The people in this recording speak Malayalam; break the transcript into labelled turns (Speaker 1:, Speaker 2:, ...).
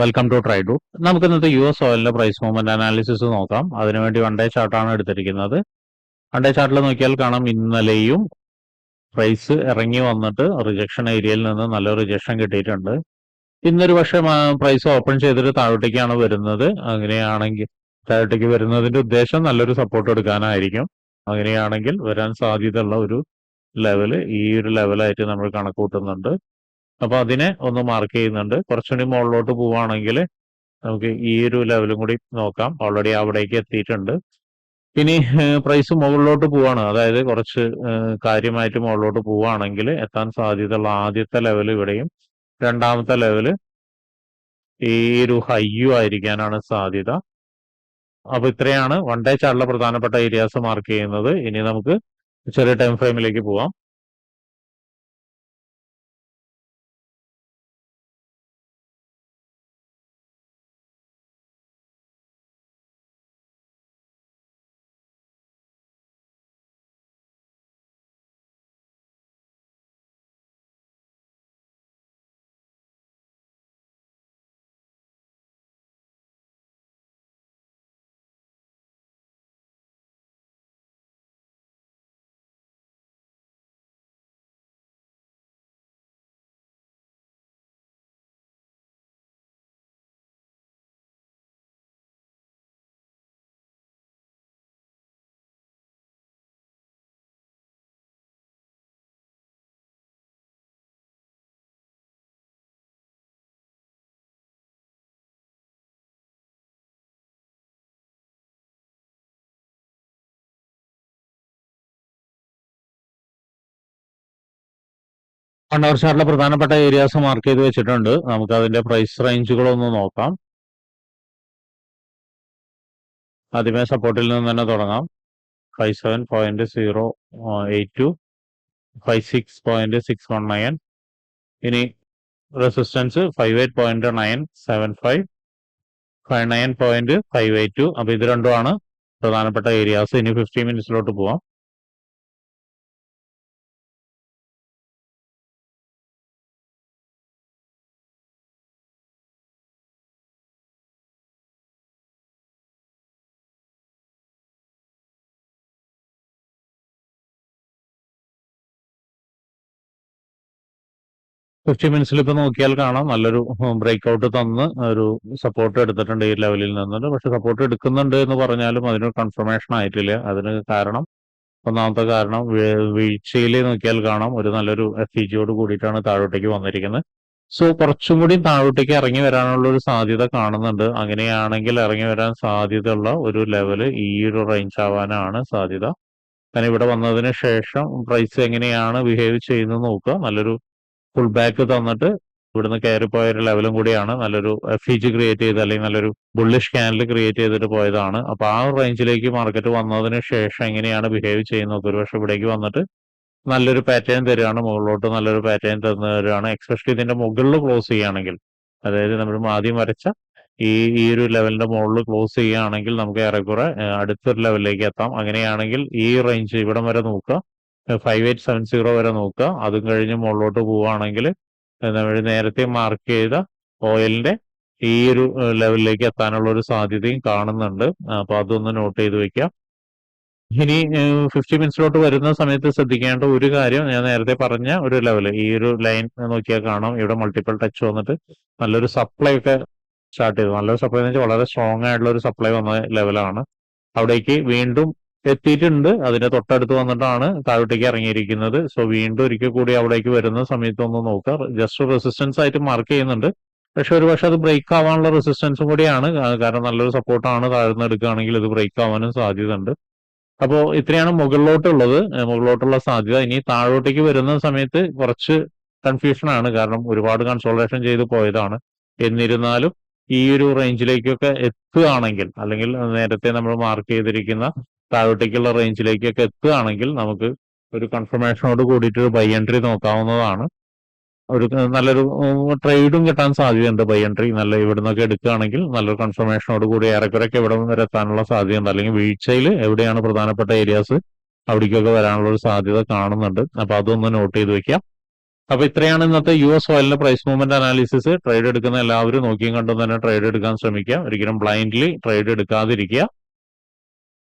Speaker 1: വെൽക്കം ടു ട്രൈ ടു നമുക്ക് ഇന്നത്തെ യു എസ് ഓയിലിന്റെ പ്രൈസ് മൂവ്മെന്റ് അനാലിസിസ് നോക്കാം അതിനുവേണ്ടി വൺ ഡേ ചാർട്ടാണ് എടുത്തിരിക്കുന്നത്. വൺ ഡേ ചാർട്ടിൽ നോക്കിയാൽ കാണാം ഇന്നലെയും പ്രൈസ് ഇറങ്ങി വന്നിട്ട് റിജക്ഷൻ ഏരിയയിൽ നിന്ന് നല്ല റിജക്ഷൻ കിട്ടിയിട്ടുണ്ട്. ഇന്നൊരു പക്ഷേ പ്രൈസ് ഓപ്പൺ ചെയ്തിട്ട് താഴോട്ടേക്കാണ് വരുന്നത്. അങ്ങനെയാണെങ്കിൽ താഴോട്ടേക്ക് വരുന്നതിന്റെ ഉദ്ദേശം നല്ലൊരു സപ്പോർട്ട് എടുക്കാനായിരിക്കും. അങ്ങനെയാണെങ്കിൽ വരാൻ സാധ്യതയുള്ള ഒരു ലെവൽ ഈ ഒരു ലെവലായിട്ട് നമ്മൾ കണക്ക് കൂട്ടുന്നുണ്ട് അപ്പൊ അതിനെ ഒന്ന് മാർക്ക് ചെയ്യുന്നുണ്ട്. കുറച്ചുകൂടി മുകളിലോട്ട് പോവുകയാണെങ്കിൽ നമുക്ക് ഈ ഒരു ലെവലും കൂടി നോക്കാം. ഓൾറെഡി അവിടേക്ക് എത്തിയിട്ടുണ്ട്. ഇനി പ്രൈസ് മുകളിലോട്ട് പോവാണ്. അതായത് കുറച്ച് കാര്യമായിട്ട് മുകളിലോട്ട് പോവുകയാണെങ്കിൽ എത്താൻ സാധ്യതയുള്ള ആദ്യത്തെ ലെവൽ ഇവിടെയും രണ്ടാമത്തെ ലെവൽ ഈ ഒരു ഹൈയു ആയിരിക്കാനാണ് സാധ്യത. അപ്പൊ ഇത്രയാണ്. വൺ ഡേ ചാർട്ടിലെ പ്രധാനപ്പെട്ട ഏരിയാസ് മാർക്ക് ചെയ്യുന്നത്. ഇനി നമുക്ക് ചെറിയ ടൈം ഫ്രെയിമിലേക്ക് പോവാം. വൺ ഷാറിലെ പ്രധാനപ്പെട്ട ഏരിയാസ് മാർക്ക് ചെയ്ത് വെച്ചിട്ടുണ്ട്. നമുക്ക് അതിന്റെ പ്രൈസ് റേഞ്ചുകളൊന്ന് നോക്കാം. ആദ്യമേ സപ്പോർട്ടിൽ നിന്ന് തന്നെ തുടങ്ങാം. Five seven point zero eight two five six point six one nine ഇനി resistance five eight point nine seven five five nine point five eight two അപ്പൊ ഇത് രണ്ടുമാണ് പ്രധാനപ്പെട്ട ഏരിയാസ് ഇനി ഫിഫ്റ്റി മിനിറ്റ്സിലോട്ട് പോവാം. ഫിഫ്റ്റി മിനിറ്റ്സിൽ ഇപ്പൊ നോക്കിയാൽ കാണാം. നല്ലൊരു ബ്രേക്ക് ഔട്ട് തന്ന് ഒരു സപ്പോർട്ട് എടുത്തിട്ടുണ്ട് ഈ ലെവലിൽ നിന്നുണ്ട് പക്ഷെ സപ്പോർട്ട് എടുക്കുന്നുണ്ട് എന്ന് പറഞ്ഞാലും അതിന് കൺഫർമേഷൻ ആയിട്ടില്ല. അതിന് കാരണം ഒന്നാമത്തെ കാരണം വീഴ്ചയിൽ നോക്കിയാൽ കാണാം. ഒരു നല്ലൊരു എഫ് ഇ ജിയോട് കൂടിയിട്ടാണ് താഴോട്ടേക്ക് വന്നിരിക്കുന്നത്. സോ കുറച്ചും കൂടി താഴോട്ടേക്ക് ഇറങ്ങി വരാനുള്ള ഒരു സാധ്യത കാണുന്നുണ്ട്. അങ്ങനെയാണെങ്കിൽ ഇറങ്ങി വരാൻ സാധ്യതയുള്ള ഒരു ലെവൽ ഈ ഒരു റേഞ്ച് ആവാനാണ് സാധ്യത. കാരണം ഇവിടെ വന്നതിന് ശേഷം പ്രൈസ് എങ്ങനെയാണ് ബിഹേവ് ചെയ്യുന്നത് നോക്കുക. നല്ലൊരു ഫുൾ ബാക്ക് തന്നിട്ട് ഇവിടുന്ന് കയറിപ്പോയ ഒരു ലെവലും കൂടിയാണ്. നല്ലൊരു എഫ് ഇജി ക്രിയേറ്റ് ചെയ്ത് അല്ലെങ്കിൽ നല്ലൊരു ബുള്ളിഷ് ക്യാനൽ ക്രിയേറ്റ് ചെയ്തിട്ട് പോയതാണ്. അപ്പൊ ആ റേഞ്ചിലേക്ക് മാർക്കറ്റ് വന്നതിന് ശേഷം എങ്ങനെയാണ് ബിഹേവ് ചെയ്യുന്നത്? ഒരുപക്ഷെ ഇവിടേക്ക് വന്നിട്ട് നല്ലൊരു പാറ്റേൺ തരികയാണ് മുകളിലോട്ട് നല്ലൊരു പാറ്റേൺ തന്നു തരികയാണ് എക്സ്പെഷ്യലി ഇതിന്റെ മുകളിൽ ക്ലോസ് ചെയ്യുകയാണെങ്കിൽ അതായത് നമ്മൾ ആദ്യം വരച്ച ഈ ഈ ഒരു ലെവലിന്റെ മുകളിൽ ക്ലോസ് ചെയ്യുകയാണെങ്കിൽ നമുക്ക് ഏറെക്കുറെ അടുത്തൊരു ലെവലിലേക്ക് എത്താം. അങ്ങനെയാണെങ്കിൽ ഈ റേഞ്ച് ഇവിടം വരെ നോക്കുക. ഫൈവ് എയ്റ്റ് സെവൻ സീറോ വരെ നോക്കുക. അതും കഴിഞ്ഞ് മുകളിലോട്ട് പോവുകയാണെങ്കിൽ നമ്മൾ നേരത്തെ മാർക്ക് ചെയ്ത ഓയിലിന്റെ ഈ ഒരു ലെവലിലേക്ക് എത്താനുള്ള ഒരു സാധ്യതയും കാണുന്നുണ്ട്. അപ്പൊ അതൊന്ന് നോട്ട് ചെയ്ത് വെക്കാം ഇനി ഫിഫ്റ്റി മിനിറ്റ്സിലോട്ട് വരുന്ന സമയത്ത് ശ്രദ്ധിക്കേണ്ട ഒരു കാര്യം ഞാൻ നേരത്തെ പറഞ്ഞ ഒരു ലെവൽ ഈ ഒരു ലൈൻ നോക്കിയാൽ കാണാം. ഇവിടെ മൾട്ടിപ്പിൾ ടച്ച് വന്നിട്ട് നല്ലൊരു സപ്ലൈ ഒക്കെ സ്റ്റാർട്ട് ചെയ്തു. നല്ലൊരു സപ്ലൈ എന്ന് വെച്ചാൽ വളരെ സ്ട്രോങ് ആയിട്ടുള്ള ഒരു സപ്ലൈ വന്ന ലെവലാണ് അവിടേക്ക് വീണ്ടും എത്തിയിട്ടുണ്ട്. അതിന്റെ തൊട്ടടുത്ത് വന്നിട്ടാണ് താഴോട്ടേക്ക് ഇറങ്ങിയിരിക്കുന്നത്. സോ വീണ്ടും ഒരിക്കൽ കൂടി അവിടേക്ക് വരുന്ന സമയത്ത് ഒന്ന് നോക്കുക ജസ്റ്റ് റെസിസ്റ്റൻസ് ആയിട്ട് മാർക്ക് ചെയ്യുന്നുണ്ട്. പക്ഷെ ഒരു പക്ഷെ അത് ബ്രേക്ക് ആവാനുള്ള റെസിസ്റ്റൻസും കൂടിയാണ്. കാരണം നല്ലൊരു സപ്പോർട്ടാണ് താഴ്ന്ന് എടുക്കുകയാണെങ്കിൽ ഇത് ബ്രേക്ക് ആവാനും സാധ്യതയുണ്ട്. അപ്പോൾ ഇത്രയാണ് മുകളിലോട്ടുള്ളത്. മുകളിലോട്ടുള്ള സാധ്യത. ഇനി താഴോട്ടേക്ക് വരുന്ന സമയത്ത് കുറച്ച് കൺഫ്യൂഷൻ ആണ്. കാരണം ഒരുപാട് കൺസോൾട്ടേഷൻ ചെയ്ത് പോയതാണ്. എന്നിരുന്നാലും ഈ ഒരു റേഞ്ചിലേക്കൊക്കെ എത്തുകയാണെങ്കിൽ അല്ലെങ്കിൽ നേരത്തെ നമ്മൾ മാർക്ക് ചെയ്തിരിക്കുന്ന താഴോട്ടേക്കുള്ള റേഞ്ചിലേക്കൊക്കെ എത്തുകയാണെങ്കിൽ നമുക്ക് ഒരു കൺഫർമേഷനോട് കൂടിയിട്ട് ഒരു ബൈ എൻട്രി നോക്കാവുന്നതാണ്. ഒരു നല്ലൊരു ട്രേഡും കിട്ടാൻ സാധ്യതയുണ്ട് ബൈ എൻട്രി നല്ല ഇവിടുന്നൊക്കെ എടുക്കുകയാണെങ്കിൽ നല്ലൊരു കൺഫർമേഷനോട് കൂടി ഏറെക്കുറെയൊക്കെ ഇവിടെ വരെ എത്താനുള്ള സാധ്യതയുണ്ട്. അല്ലെങ്കിൽ വീഴ്ചയിൽ എവിടെയാണ് പ്രധാനപ്പെട്ട ഏരിയാസ് അവിടേക്കൊക്കെ വരാനുള്ള ഒരു സാധ്യത കാണുന്നുണ്ട്. അപ്പൊ അതൊന്ന് നോട്ട് ചെയ്ത് വെക്കാം. അപ്പൊ ഇത്രയാണ് ഇന്നത്തെ യു എസ് ഓയിലിന്റെ പ്രൈസ് മൂവ്മെന്റ് അനാലിസിസ് ട്രേഡ് എടുക്കുന്ന എല്ലാവരും നോക്കിയും കണ്ടും തന്നെ ട്രേഡ് എടുക്കാൻ ശ്രമിക്കുക. ഒരിക്കലും ബ്ലൈൻഡ്ലി ട്രേഡ് എടുക്കാതിരിക്കുക.